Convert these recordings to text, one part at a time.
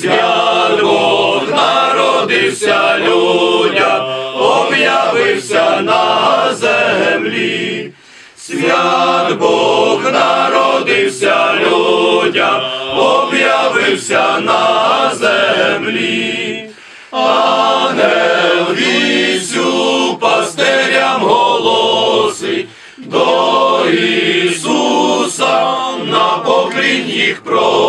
свят Бог народився людям, об'явився на землі. Свят Бог народився людям, об'явився на землі. Ангел вісю пастирям голосить, до Ісуса на поклін їх просить.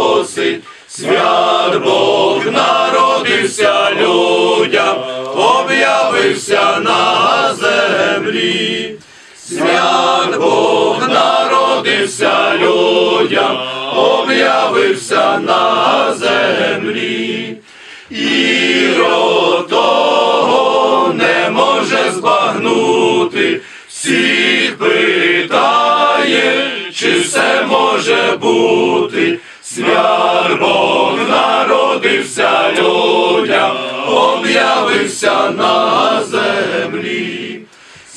Об'явився на землі. Свят Бог народився людям, об'явився на землі. Ірод того не може збагнути, всіх питає, чи все може бути. Свят Бог об'явився на землі.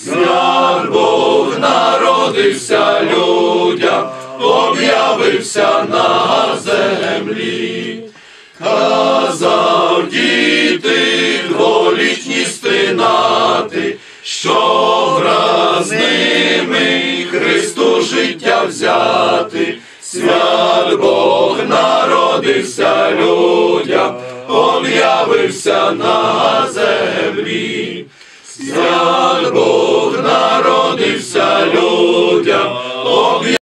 Свят Бог народився людям, об'явився на землі. Казав діти дволітні стинати, що враз Христу життя взяти. Свят Бог народився людям, об'явився на землі.